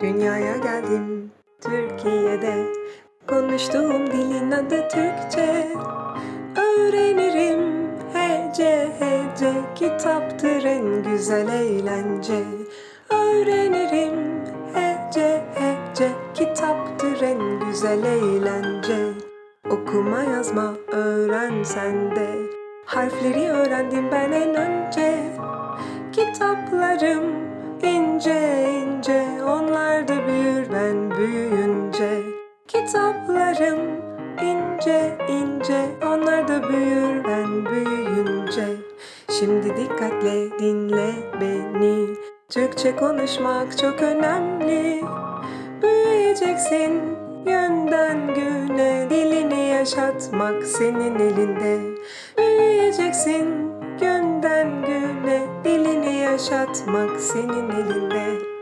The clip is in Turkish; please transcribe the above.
Dünyaya geldim Türkiye'de. Konuştuğum dilin adı Türkçe. Öğrenirim hece hece Kitaptır en güzel eğlence. Öğrenirim hece hece Kitaptır en güzel eğlence. Okuma yazma öğren sen de. Harfleri öğrendim ben en önce. Kitaplarım ince ince büyüyünce Kitaplarım ince ince Onlar da büyür ben büyüyünce. Şimdi dikkatle dinle beni Türkçe konuşmak çok önemli. Büyüyeceksin yönden güne Dilini yaşatmak senin elinde. Büyüyeceksin günden güne Dilini yaşatmak senin elinde